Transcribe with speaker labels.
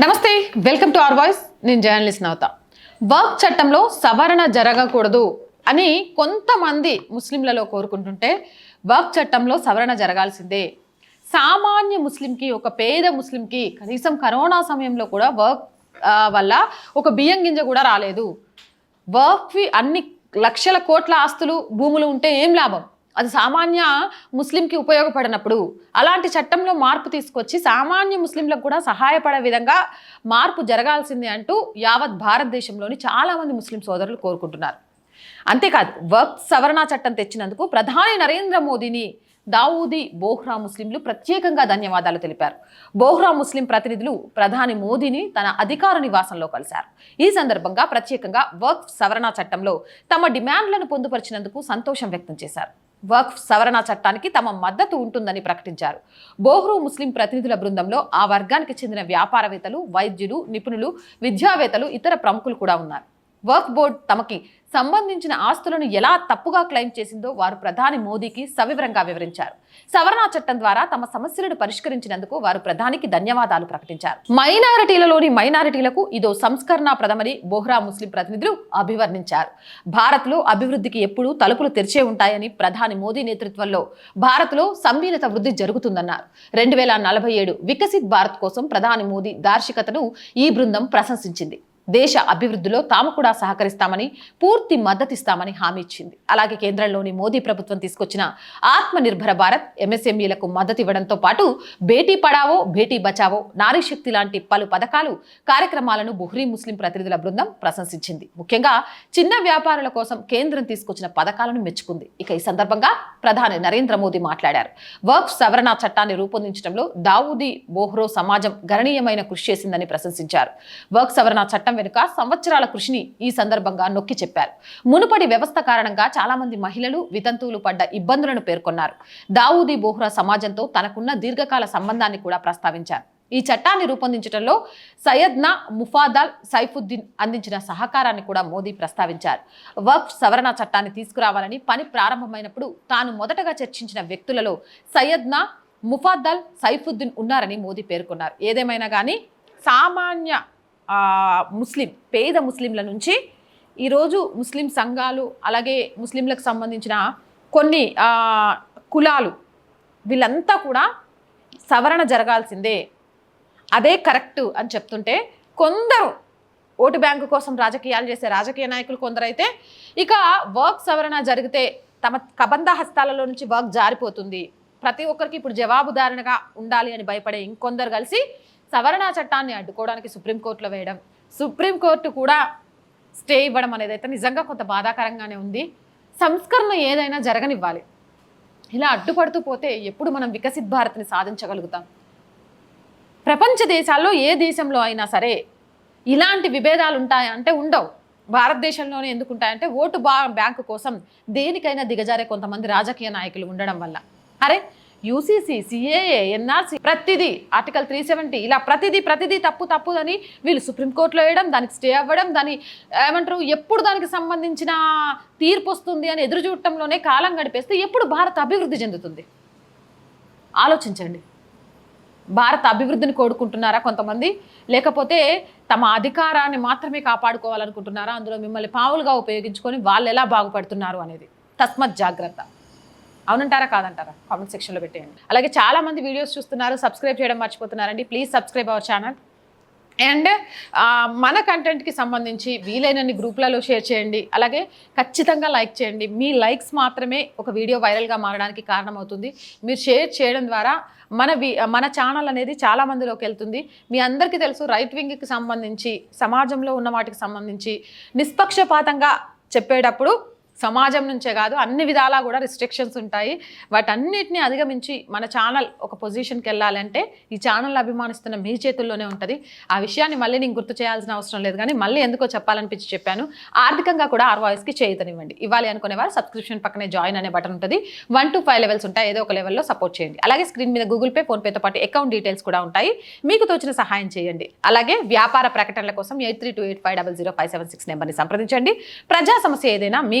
Speaker 1: నమస్తే welcome to are voice. నేను journalist Navata. వర్క్ చట్టంలో సవరణ జరగకూడదు అని కొంతమంది ముస్లింలలో కోరుకుంటుంటే వర్క్ చట్టంలో సవరణ జరగాల్సిందే. సామాన్య ముస్లింకి ఒక పేద ముస్లింకి కనీసం కరోనా సమయంలో కూడా వర్క్ వల్ల ఒక బియ్యం గింజ కూడా రాలేదు. వర్క్వి అన్ని లక్షల కోట్ల ఆస్తులు భూములు ఉంటే ఏం లాభం? అది సామాన్య ముస్లింకి ఉపయోగపడినప్పుడు అలాంటి చట్టంలో మార్పు తీసుకొచ్చి సామాన్య ముస్లింలకు కూడా సహాయపడే విధంగా మార్పు జరగాల్సిందే అంటూ యావత్ భారతదేశంలోని చాలామంది ముస్లిం సోదరులు కోరుకుంటున్నారు. అంతేకాదు వర్క్ సవరణ చట్టం తెచ్చినందుకు ప్రధాని నరేంద్ర మోదీని దావూదీ బోహ్రా ముస్లింలు ప్రత్యేకంగా ధన్యవాదాలు తెలిపారు. బోహ్రా ముస్లిం ప్రతినిధులు ప్రధాని మోదీని తన అధికార నివాసంలో కలిశారు. ఈ సందర్భంగా ప్రత్యేకంగా వర్క్ సవరణ చట్టంలో తమ డిమాండ్లను పొందుపరిచినందుకు సంతోషం వ్యక్తం చేశారు. వర్క్ సవరణ చట్టానికి తమ మద్దతు ఉంటుందని ప్రకటించారు. బోహ్రూ ముస్లిం ప్రతినిధుల బృందంలో ఆ వర్గానికి చెందిన వ్యాపారవేత్తలు వైద్యులు నిపుణులు విద్యావేత్తలు ఇతర ప్రముఖులు కూడా ఉన్నారు. వర్క్ బోర్డ్ తమకి సంబంధించిన ఆస్తులను ఎలా తప్పుగా క్లెయిమ్ చేసిందో వారు ప్రధాని మోదీకి సవివరంగా వివరించారు. సవరణ చట్టం ద్వారా తమ సమస్యలను పరిష్కరించినందుకు వారు ప్రధానికి ధన్యవాదాలు ప్రకటించారు. మైనారిటీలలోని మైనారిటీలకు ఇదో సంస్కరణ ప్రథమని బోహ్రా ముస్లిం ప్రతినిధులు అభివర్ణించారు. భారత్లో అభివృద్ధికి ఎప్పుడూ తలుపులు తెరిచే ఉంటాయని ప్రధాని మోదీ నేతృత్వంలో భారత్లో సంలీనత వృద్ధి జరుగుతుందన్నారు. రెండు వేల నలభై ఏడు వికసిత్ భారత్ కోసం ప్రధాని మోదీ దార్శికతను ఈ బృందం ప్రశంసించింది. దేశ అభివృద్ధిలో తాము కూడా సహకరిస్తామని పూర్తి మద్దతిస్తామని హామీ ఇచ్చింది. అలాగే కేంద్రంలోని మోదీ ప్రభుత్వం తీసుకొచ్చిన ఆత్మ నిర్భర భారత్ ఎంఎస్ఎంఈలకు మద్దతు ఇవ్వడంతో పాటు బేటీ పడావో బేటీ బచావో నారీ శక్తి లాంటి పలు పథకాలు కార్యక్రమాలను బుహ్రీ ముస్లిం ప్రతినిధుల బృందం ప్రశంసించింది. ముఖ్యంగా చిన్న వ్యాపారుల కోసం కేంద్రం తీసుకొచ్చిన పథకాలను మెచ్చుకుంది. ఇక ఈ సందర్భంగా ప్రధాని నరేంద్ర మోదీ మాట్లాడారు. వర్క్ సవరణ చట్టాన్ని రూపొందించడంలో దావూదీ బోహ్రో సమాజం గణనీయమైన కృషి చేసిందని ప్రశంసించారు. వర్క్ సవరణ చట్టం వెనుక సంవత్సరాల కృషిని ఈ సందర్భంగా నొక్కి చెప్పారు. మునుపటి వ్యవస్థ కారణంగా చాలా మంది మహిళలు వితంతువులు పడ్డ ఇబ్బందులను పేర్కొన్నారు. దావూదీ బోహ్రా సమాజంతో తనకున్న దీర్ఘకాల సంబంధాన్ని కూడా ప్రస్తావించారు. ఈ చట్టాన్ని రూపొందించడంలో సయ్యద్నా ముఫాదాల్ సైఫుద్దీన్ అందించిన సహకారాన్ని కూడా మోదీ ప్రస్తావించారు. వక్ఫ్ సవరణ చట్టాన్ని తీసుకురావాలని పని ప్రారంభమైనప్పుడు తాను మొదటగా చర్చించిన వ్యక్తులలో సయ్యద్నా ముఫాద్దల్ సైఫుద్దీన్ ఉన్నారని మోదీ పేర్కొన్నారు. ఏదేమైనా కానీ సామాన్య ముస్లిం పేద ముస్లింల నుంచి ఈరోజు ముస్లిం సంఘాలు అలాగే ముస్లింలకు సంబంధించిన కొన్ని కులాలు వీళ్ళంతా కూడా సవరణ జరగాల్సిందే. అదే కరెక్ట్ అని చెప్తుంటే కొందరు ఓటు బ్యాంకు కోసం రాజకీయాలు చేసే రాజకీయ నాయకులు కొందరైతే ఇక వర్క్ సవరణ జరిగితే తమ కబంధ హస్తాలలో నుంచి వర్క్ జారిపోతుంది. ప్రతి ఒక్కరికి ఇప్పుడు జవాబుదారణగా ఉండాలి అని భయపడే ఇంకొందరు కలిసి సవరణ చట్టాన్ని అడ్డుకోవడానికి సుప్రీంకోర్టులో వేయడం సుప్రీంకోర్టు కూడా స్టే ఇవ్వడం అనేది అయితే నిజంగా కొంత బాధాకరంగానే ఉంది. సంస్కరణ ఏదైనా జరగనివ్వాలి. ఇలా అడ్డుపడుతూ పోతే ఎప్పుడు మనం వికసిత్ భారత్ని సాధించగలుగుతాం? ప్రపంచ దేశాల్లో ఏ దేశంలో అయినా సరే ఇలాంటి విభేదాలు ఉంటాయంటే ఉండవు. భారతదేశంలోనే ఎందుకు ఉంటాయంటే ఓటు బా బ్యాంకు కోసం దేనికైనా దిగజారే కొంతమంది రాజకీయ నాయకులు ఉండడం వల్ల. అరే యూసీసీ సిఏఏ ఎన్ఆర్సీ ప్రతిదీ ఆర్టికల్ త్రీ సెవెంటీ ఇలా ప్రతిదీ ప్రతిదీ తప్పు తప్పు అని వీళ్ళు సుప్రీంకోర్టులో వేయడం దానికి స్టే అవ్వడం దాని ఏమంటారు ఎప్పుడు దానికి సంబంధించిన తీర్పు వస్తుంది అని ఎదురు చూడటంలోనే కాలం గడిపేస్తే ఎప్పుడు భారత్ అభివృద్ధి చెందుతుంది? ఆలోచించండి. భారత అభివృద్ధిని కోరుకుంటున్నారా కొంతమంది? లేకపోతే తమ అధికారాన్ని మాత్రమే కాపాడుకోవాలనుకుంటున్నారా? అందులో మిమ్మల్ని పావులుగా ఉపయోగించుకొని వాళ్ళు ఎలా బాగుపడుతున్నారు అనేది. తస్మత్ జాగ్రత్త. అవునంటారా కాదంటారా? కామెంట్ సెక్షన్లో పెట్టేయండి. అలాగే చాలామంది వీడియోస్ చూస్తున్నారు సబ్స్క్రైబ్ చేయడం మర్చిపోతున్నారండి. Please subscribe our channel and మన కంటెంట్కి సంబంధించి వీలైనన్ని గ్రూప్లలో షేర్ చేయండి. అలాగే ఖచ్చితంగా లైక్ చేయండి. మీ లైక్స్ మాత్రమే ఒక వీడియో వైరల్గా మారడానికి కారణమవుతుంది. మీరు షేర్ చేయడం ద్వారా మన మన ఛానల్ అనేది చాలా మందిలోకి వెళ్తుంది. మీ అందరికీ తెలుసు రైట్ వింగ్కి సంబంధించి సమాజంలో ఉన్న వాటికి సంబంధించి నిష్పక్షపాతంగా చెప్పేటప్పుడు సమాజం నుంచే కాదు అన్ని విధాలా కూడా రిస్ట్రిక్షన్స్ ఉంటాయి. వాటన్నిటిని అధిగమించి మన ఛానల్ ఒక పొజిషన్కి వెళ్ళాలంటే ఈ ఛానల్ అభిమానిస్తున్న మీ చేతుల్లోనే ఉంటుంది. ఆ విషయాన్ని మళ్ళీ నేను గుర్తు చేయాల్సిన అవసరం లేదు కానీ మళ్ళీ ఎందుకో చెప్పాలనిపించి చెప్పాను. ఆర్థికంగా కూడా ఆర్ వాయిస్కి చేయుతనివ్వండి. ఇవ్వాలి అనుకునే వారు సబ్స్క్రిప్షన్ పక్కనే జాయిన్ అనే బటన్ ఉంటుంది. వన్ టు ఫైవ్ లెవెల్స్ ఉంటాయి ఏదో ఒక లెవెల్లో సపోర్ట్ చేయండి. అలాగే స్క్రీన్ మీద గూగుల్ పే ఫోన్పేతో పాటు అకౌంట్ డీటెయిల్స్ కూడా ఉంటాయి. మీకు తోచిన సహాయం చేయండి. అలాగే వ్యాపార ప్రకటనల కోసం eight three two eight five double zero five seven six నెంబర్ని సంప్రదించండి. ప్రజా సమస్య ఏదైనా మీ